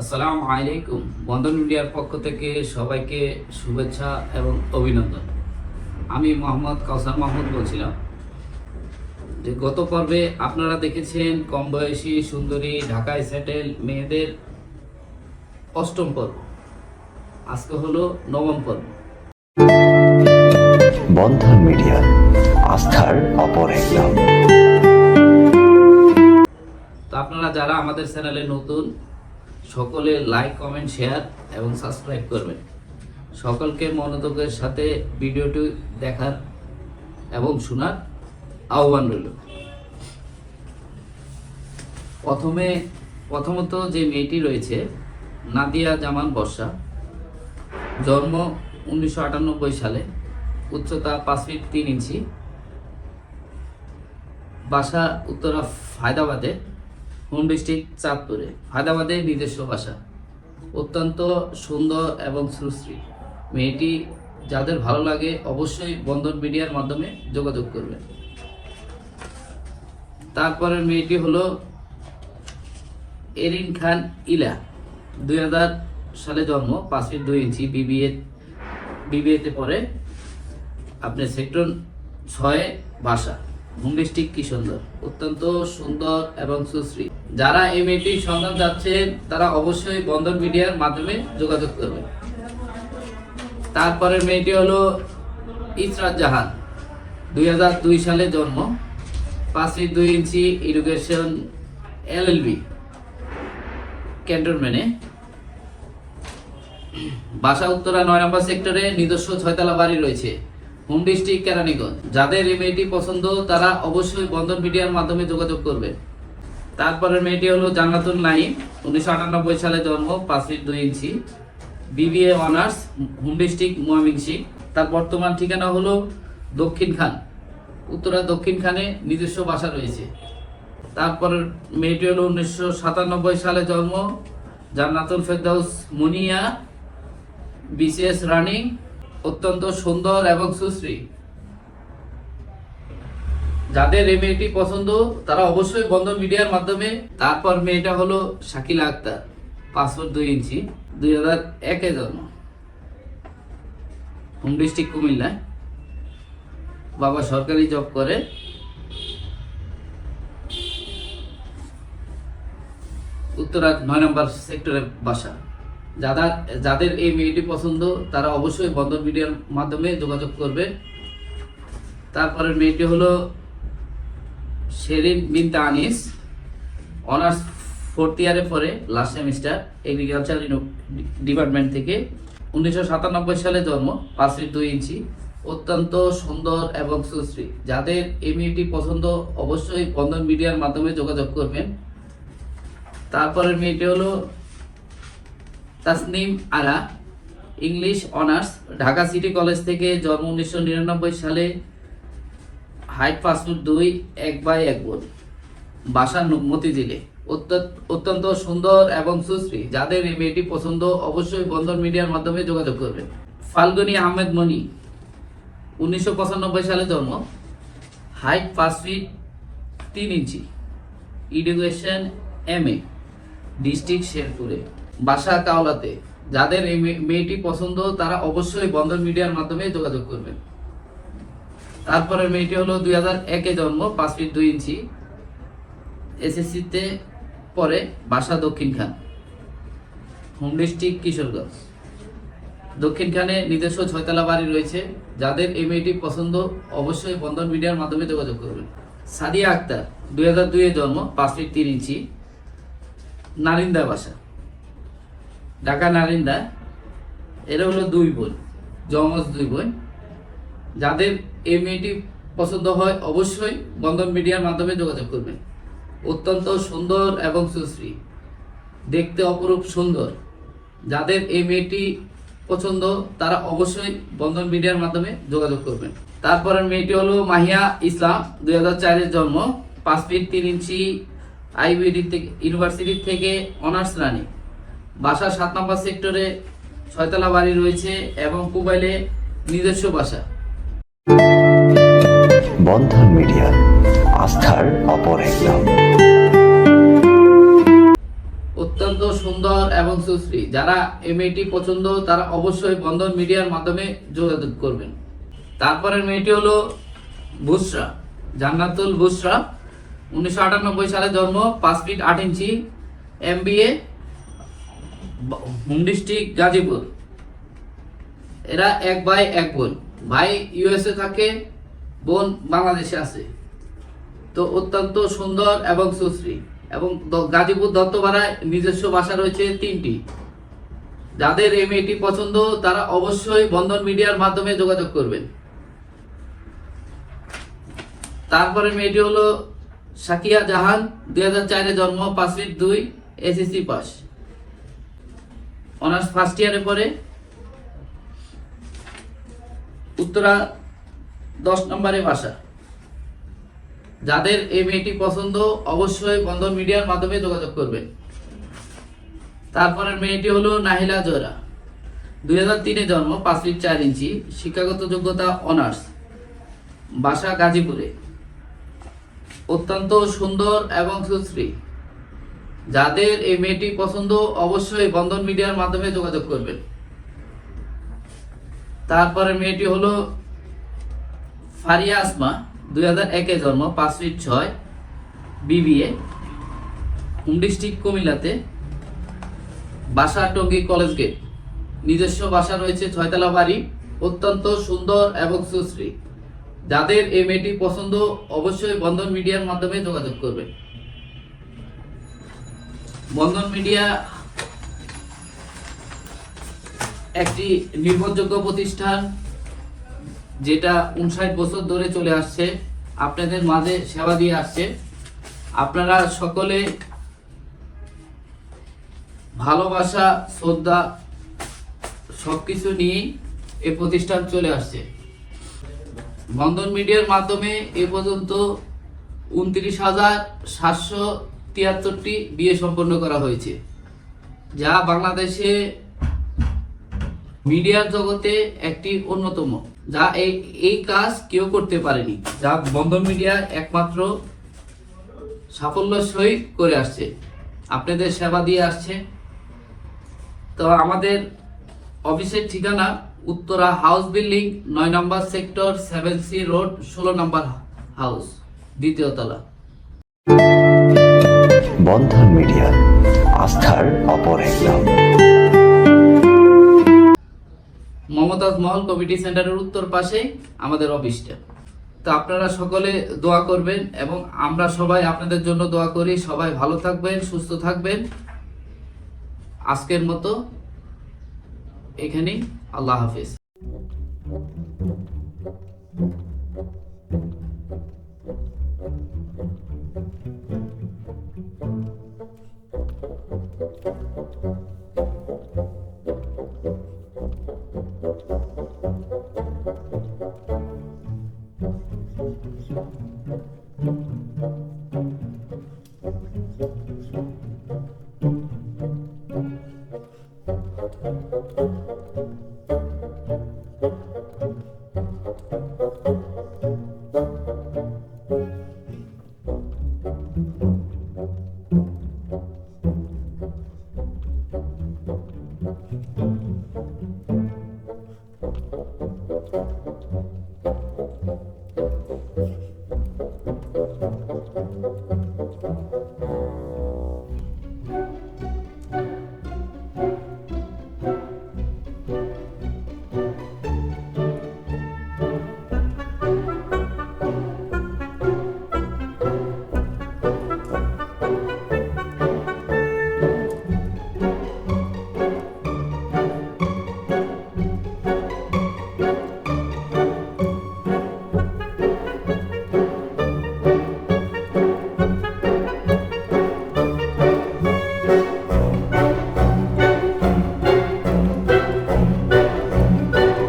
আসসালামু আলাইকুম। বন্ধন মিডিয়ার পক্ষ থেকে সবাইকে শুভেচ্ছা এবং অভিনন্দন। আমি মোহাম্মদ কাউসার মাহমুদ বলছিলাম। যে গত পর্বে আপনারা দেখেছেন কম বয়সী সুন্দরী ঢাকায় সেটেল মেয়েদের অষ্টম পর্ব। আজকে হলো নবম পর্ব। বন্ধন মিডিয়া আস্থার অপর এক নাম। তো আপনারা যারা আমাদের চ্যানেলে নতুন সকলে লাইক কমেন্ট শেয়ার এবং সাবস্ক্রাইব করবেন। সকলকে মনোযোগের সাথে ভিডিওটি দেখার এবং শোনার আহ্বান রইল। প্রথমে, প্রথমত যে মেয়েটি রয়েছে, নাদিয়া জামান বর্ষা। জন্ম উনিশশো আটানব্বই সালে, উচ্চতা পাঁচ ফিট তিন ইঞ্চি। বাসা উত্তরা ফায়দাবাদে হোম ডিস্ট্রিক্ট? চাঁদপুরে। ফায়দাবাদে নিজস্ব বাসা অত্যন্ত সুন্দর এবং সুশ্রী। মেয়েটি যাদের ভালো লাগে অবশ্যই বন্ধন মিডিয়ার মাধ্যমে যোগাযোগ করবেন। তারপরের মেয়েটি হলো এরিন খান ইলা। দুই হাজার সালে জন্ম পাঁচ ফিট দুই ইঞ্চি বিবিএ, বিবিএতে পড়ে। আপনার সেক্টর ছয়ে, বাসা। হোম ডিস্ট্রিক্ট কি সুন্দর অত্যন্ত সুন্দর এবং সুশ্রী। যারা এই মেয়েটির সন্ধান যাচ্ছেন তারা অবশ্যই বন্ধন মিডিয়ার মাধ্যমে যোগাযোগ করবে। তারপরের মেয়েটি হলো ইসরাত জাহান। দুই হাজার দুই সালে জন্ম। পাঁচ ফিট দুই ইঞ্চি ইডুকেশন এলএলবি ক্যান্টনমেন্টে। বাসা উত্তরা নয় নম্বর সেক্টরে নিজস্ব ছয়তলা বাড়ি রয়েছে, হোম ডিস্ট্রিক্ট কেরানীগঞ্জ। যাদের এই মেয়েটি পছন্দ, তারা অবশ্যই বন্ধন মিডিয়ার মাধ্যমে যোগাযোগ করবে। তারপরের মেয়েটি হলো জান্নাতুল নাইম উনিশশো আটানব্বই সালে জন্ম পাঁচ ফিট দুই inch. BBA honours, home district Mymensingh. তার বর্তমান ঠিকানা হলো দক্ষিণ খান। উত্তরা দক্ষিণ খানে নিজস্ব বাসা রয়েছে। তারপরের মেয়েটি হলো উনিশশো সাতানব্বই সালে জন্ম, জান্নাতুল ফেরদাউস মুনিয়া বিসিএস রানিং, অত্যন্ত সুন্দর এবং সুশ্রী। যাদের এই মেয়েটি পছন্দ, তারা অবশ্যই বন্ধ মিডিয়ার মাধ্যমে। তারপর মেয়েটা হলো শাকিলা আক্তার পাসপোর্ট দুই ইঞ্চি, দুই হাজার একে জন্ম। হোম ডিস্ট্রিক্ট কুমিল্লায় বাবা সরকারি জব করে। উত্তরা নয় নম্বর সেক্টরে বাসা। যারা যাদের এই মেয়েটি পছন্দ, তারা অবশ্যই বন্ধন মিডিয়ার মাধ্যমে যোগাযোগ করবে। তারপরের মেয়েটি হলো শেরিন বিনতা আনিস, অনার্স ফোর্থ ইয়ারে পরে লাস্ট সেমিস্টার এগ্রিকালচার ডিপার্টমেন্ট থেকে। উনিশশো সাতানব্বই সালে জন্ম, পাঁচ ফিট দুই ইঞ্চি। অত্যন্ত সুন্দর এবং সুশ্রী। যাদের এই মেয়েটি পছন্দ অবশ্যই বন্ধন মিডিয়ার মাধ্যমে যোগাযোগ করবেন। তারপরের মেয়েটি হলো Tasnim Ara. English honours, Dhaka city college থেকে জন্ম উনিশশো নিরানব্বই সালে হাইট পাসপোর্ট দুই, এক বাই এক বোর্ড বাসা নু- মতিঝিলে অত্য- অত্যন্ত সুন্দর এবং সুশ্রী। যাদের এই মেয়েটি পছন্দ, অবশ্যই বন্ধন মিডিয়ার মাধ্যমে যোগাযোগ করবেন ফাল্গুনি আহমেদ মনি উনিশশো পঁচানব্বই সালে জন্ম। হাইট পাঁচ ফিট তিন inch. Education M A, district শেরপুরে। বাসা কাওলাতে। যাদের এই মেয়েটি পছন্দ, তারা অবশ্যই বন্ধন মিডিয়ার মাধ্যমে যোগাযোগ করবেন। তারপরে মেয়েটি হলো দুই হাজার একে জন্ম, পাঁচ ফিট দুই ইঞ্চি। এসএসসিতে পরে বাসা দক্ষিণ খান, হোম ডিস্ট্রিক্ট কিশোরগঞ্জ। দক্ষিণ খানে নিজস্ব ছয়তলা বাড়ি রয়েছে। যাদের এই মেয়েটি পছন্দ, অবশ্যই বন্ধন মিডিয়ার মাধ্যমে যোগাযোগ করবেন সাদিয়া আক্তার, দুই হাজার দুইয়ে জন্ম, পাঁচ ফিট তিন ইঞ্চি। নারিন্দা বাসা, ঢাকা নারিন্দা। এরা হলো দুই বোন, জমজ দুই বোন। যাদের এই মেয়েটি পছন্দ হয়, অবশ্যই বন্ধন মিডিয়ার মাধ্যমে যোগাযোগ করবেন। অত্যন্ত সুন্দর এবং সুশ্রী। দেখতে অপরূপ সুন্দর। যাদের এই মেয়েটি পছন্দ, তারা অবশ্যই বন্ধন মিডিয়ার মাধ্যমে যোগাযোগ করবেন। তারপরের মেয়েটি হলো মাহিয়া ইসলাম, দুই হাজার জন্ম, পাঁচ ফিট তিন ইঞ্চি আইবিডি থেকে ইউনিভার্সিটি থেকে অনার্স রানি। বাসা সাত নম্বর সেক্টরে ছয়তলা বাড়ি রয়েছে এবং কুবাইলে নিজস্ব বাসা। বন্ধন মিডিয়া, আস্থার অপর এক নাম। অত্যন্ত সুন্দর এবং সুশ্রী। যারা মেয়েটি পছন্দ, তারা অবশ্যই বন্ধন মিডিয়ার মাধ্যমে যোগাযোগ করবেন। তারপরের মেয়েটি হলো বুসরা, জান্নাতুল বুসরা। উনিশশো আটানব্বই সালে জন্ম, পাঁচ ফিট আট inch M B A home district Gazipur. এরা এক বাই এক বোন। ভাই ইউএসএ থাকে, বোন বাংলাদেশে আছে। তো অত্যন্ত সুন্দর এবং সুশ্রী। এবং গাজীপুর দত্তপাড়ায় নিজস্ব বাসা রয়েছে তিনটি। যাদের এই মেয়েটি পছন্দ, তারা অবশ্যই বন্ধন মিডিয়ার মাধ্যমে যোগাযোগ করবেন। তারপরে মেয়েটি হলো সাকিয়া জাহান, দুই হাজার চারে জন্ম, পাঁচ ফিট দুই এসএসসি পাস। অনার্স ফার্স্ট ইয়ারে পড়ে। উত্তরা দশ নম্বরে বাসা। যাদের এই মেয়েটি পছন্দ, অবশ্যই বন্ধন মিডিয়ার মাধ্যমে যোগাযোগ করবেন। তারপরের মেয়েটি হলো নাহিলা জোরা দুই হাজার তিনে জন্ম, পাঁচ ফিট চার ইঞ্চি, শিক্ষাগত যোগ্যতা অনার্স, বাসা গাজীপুরে। অত্যন্ত সুন্দর এবং সুশ্রী। যাদের এই মেয়েটি পছন্দ, অবশ্যই বন্ধন মিডিয়ার মাধ্যমে যোগাযোগ করবেন। তারপরে মেয়েটি হলো ফারিয়া আসমা, দুই হাজার একে জন্ম, পাঁচ ফিট ছয়, বিবিএ ডিস্ট্রিক্ট কুমিল্লাতে, বাসা টঙ্গী কলেজ গেট। নিজস্ব বাসা রয়েছে ছয়তলা বাড়ি, অত্যন্ত সুন্দর এবং সুশ্রী। যাদের এই মেয়েটি পছন্দ, অবশ্যই বন্ধন মিডিয়ার মাধ্যমে যোগাযোগ করবে। বন্ধন মিডিয়া একটি নির্ভরযোগ্য প্রতিষ্ঠান যেটা উনষাট বছর ধরে চলে আসছে, আপনাদের মাঝে সেবা দিয়ে আসছে। আপনারা সকলে ভালোবাসা, শ্রদ্ধা সবকিছু নিয়ে এ প্রতিষ্ঠান চলে আসছে। বন্ধন মিডিয়ার মাধ্যমে এ পর্যন্ত উনত্রিশ হাজার সাতশো তিয়াত্তরটি বিয়ে সম্পন্ন করা হয়েছে, যা বাংলাদেশে মিডিয়ার জগতে একটি অন্যতম, যা এই এই কাজ কেউ করতে পারেনি, যা বন্ধন মিডিয়া একমাত্র সাফল্যের সহিত করে আসছে। আপনাদের সেবা দিয়ে আসছে। তো আমাদের অফিসের ঠিকানা উত্তরা হাউস বিল্ডিং, নয় নম্বর সেক্টর সেভেন সি রোড, ষোলো নম্বর হাউস, দ্বিতীয় তলা। বন্ধন মিডিয়া, আস্থার অপর এক নাম। মমতাজ মহল কমিটি সেন্টারের উত্তর পাশে আমাদের অফিসটা। তো আপনারা সকলে দোয়া করবেন এবং আমরা সবাই আপনাদের জন্য দোয়া করি। সবাই ভালো থাকবেন, সুস্থ থাকবেন। আজকের মতো এখানেই। আল্লাহ হাফিজ। বন্ধন